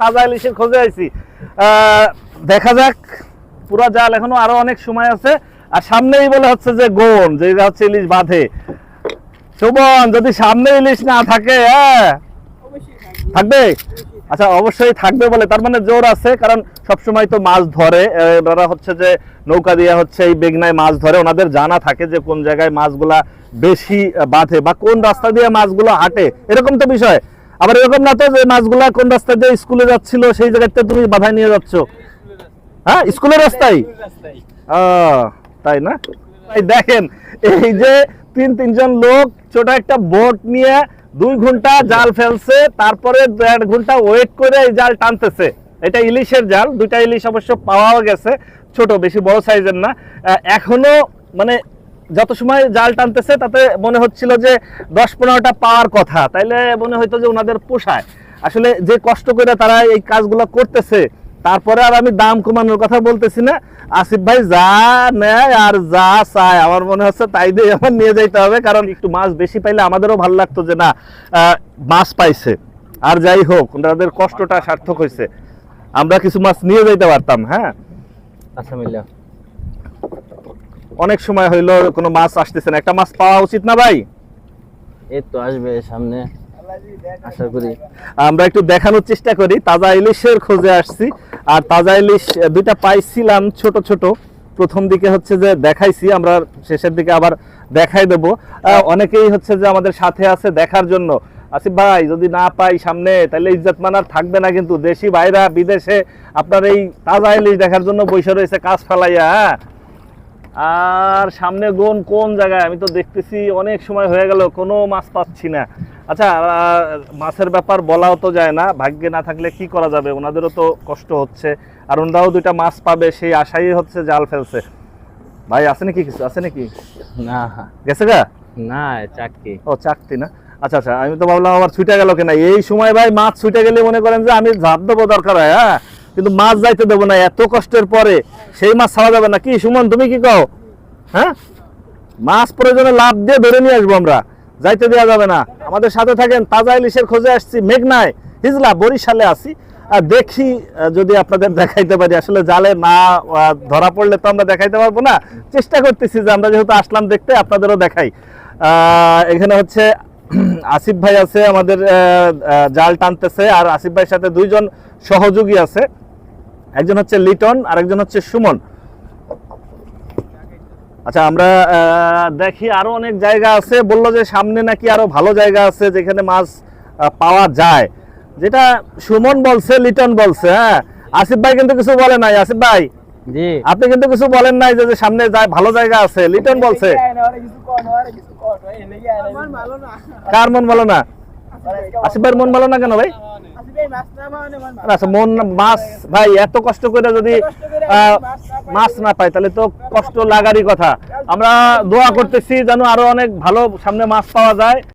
তাজা ইলিশের খোঁজে আইছি। দেখা যাক, পুরা জাল এখনও আরও অনেক সময় আছে। আর সামনেই বলে হচ্ছে যে গোন যেটা হচ্ছে ইলিশ বাঁধে। শোভন, যদি সামনে ইলিশ না থাকে হ্যাঁ? থাকবে? আচ্ছা অবশ্যই থাকবে বলে, তার মানে জোর আছে, কারণ সবসময় তো মাছ ধরে। ওরা হচ্ছে যে নৌকা দিয়ে হচ্ছে এই বেগনায় মাছ ধরে। ওনাদের জানা থাকে যে কোন জায়গায় মাছগুলা বেশি বাঁধে বা কোন রাস্তা দিয়ে মাছগুলো হাঁটে। এরকম তো বিষয়। আবার এরকম না তো যে মাছগুলা কোন রাস্তা দিয়ে স্কুলে যাচ্ছিল, সেই জায়গাতে তুমি বাধায় নিয়ে যাচ্ছ? হ্যাঁ স্কুলের রাস্তায়? তাই না? দেখেন, এই যে তিন তিনজন লোক ছোট একটা বোট নিয়ে দুই ঘণ্টা জাল ফেলছে, তারপরে দেড় ঘণ্টা ওয়েট করে এই জাল টানতেছে। এটা ইলিশের জাল, দুইটা ইলিশ অবশ্য পাওয়াও গেছে, ছোট, বেশি বড় সাইজের না। এখনও মানে যত সময় জাল টানতেছে, তাতে মনে হচ্ছিল যে দশ পনেরোটা পাওয়ার কথা। তাইলে মনে হইতো যে ওনাদের পোষায়। আসলে যে কষ্ট করে তারা এই কাজগুলো করতেছে, তারপরে আর আমি দাম কমানোর কথা বলতেছি না। আসিফ ভাই, যা নেয় আর যা চায়, আমার মনে হচ্ছে তাই দিয়ে আমার নিয়ে যাইতে হবে। কারণ একটু মাছ বেশি পাইলে আমাদেরও ভালো লাগতো যে না মাছ পাইছে। আর যাই হোক, ওনাদের কষ্টটা সার্থক হয়েছে আমরা কিছু মাছ নিয়ে যাইতে পারতাম হ্যাঁ? আচ্ছা মিল্লা অনেক সময় হইল কোনো মাছ আসতেছে না। একটা মাছ পাওয়া উচিত না ভাই? এই তো আসবে সামনে আশা করি। আমরা একটু দেখানোর চেষ্টা করি। তাজা ইলিশের খোঁজে আসছি। আর তাজা ইলিশ দুইটা পাইছিলাম ছোট ছোট। প্রথম দিকে হচ্ছে যে দেখাইছি আমরা শেষের দিকে আবার দেখাই দেব। অনেকেই হচ্ছে যে আমাদের সাথে আছে দেখার জন্য। আসিফ ভাই যদি না পাই সামনে তাহলে ইজ্জত মানার থাকবে না কিন্তু। দেশি ভাইরা বিদেশে আপনার এই তাজা ইলিশ দেখার জন্য বসে রয়েছে কাজ ফেলাইয়া হ্যাঁ? আর সামনে গোন কোন জায়গায়? আমি তো দেখতেছি অনেক সময় হয়ে গেল কোনো মাছ পাচ্ছি না। আচ্ছা মাছের ব্যাপার বলাও তো যায় না ভাগ্যে না থাকলে কি করা যাবে? ওনাদেরও তো কষ্ট হচ্ছে আর ওনারাও দুইটা মাছ পাবে সেই আশাই হচ্ছে জাল ফেলছে। ভাই আছে নাকি কিছু? আছে নাকি? না। গেছে গা? না চাকরি। ও চাকতি না? আচ্ছা আচ্ছা আমি তো ভাবলাম আবার ছুটে গেল কিনা। এই সময় ভাই মাছ ছুটে গেলে মনে করেন যে আমি ঝাঁপ দেবো দরকার হয় হ্যাঁ? কিন্তু মাছ যাইতে দেবো না এত কষ্টের পরে সেই মাছ ছাড়া যাবে না। কি সুমন তুমি কি কও? হ্যাঁ? মাছ প্রয়োজনে লাভ দিয়ে ধরে নিয়ে আসব আমরা। যাইতে দেওয়া যাবে না। আমাদের সাথে থাকেন তাজা ইলিশের খোঁজে আসছি, মেঘনায়, হিজলা, বরিশালে আছি। আর দেখি যদি আপনাদের দেখাইতে পারি। আসলে জালে না ধরা পড়লে তো আমরা দেখাইতে পারব না। চেষ্টা করতেছি যে আমরা যেহেতু আসলাম দেখতে, আপনাদেরও দেখাই। এখানে হচ্ছে আসিফ ভাই আছে, আমাদের জাল টানতেছে। আর আসিফ ভাইয়ের সাথে দুইজন সহযোগী আছে। একজন হচ্ছে লিটন আর একজন হচ্ছে সুমন। আচ্ছা আমরা দেখি আরও অনেক জায়গা আছে। বলল যে সামনে নাকি আরও ভালো জায়গা আছে যেখানে মাছ পাওয়া যায়। যেটা সুমন বলছে লিটন বলছে হ্যাঁ? আসিফ ভাই কিন্তু কিছু বলে নাই। আসিফ ভাই জি। আপনি কিন্তু কিছু বলেন নাই যে যে সামনে যায় ভালো জায়গা আছে। লিটন বলছে। কার মন ভালো না? আসিফ ভাইয়ের মন ভালো না কেন ভাই? আচ্ছা মন মাছ ভাই এত কষ্ট করে যদি আহ, মাছ না পাই তাহলে তো কষ্ট লাগারই কথা। আমরা দোয়া করতেছি যেন আরও অনেক ভালো সামনে মাছ পাওয়া যায়।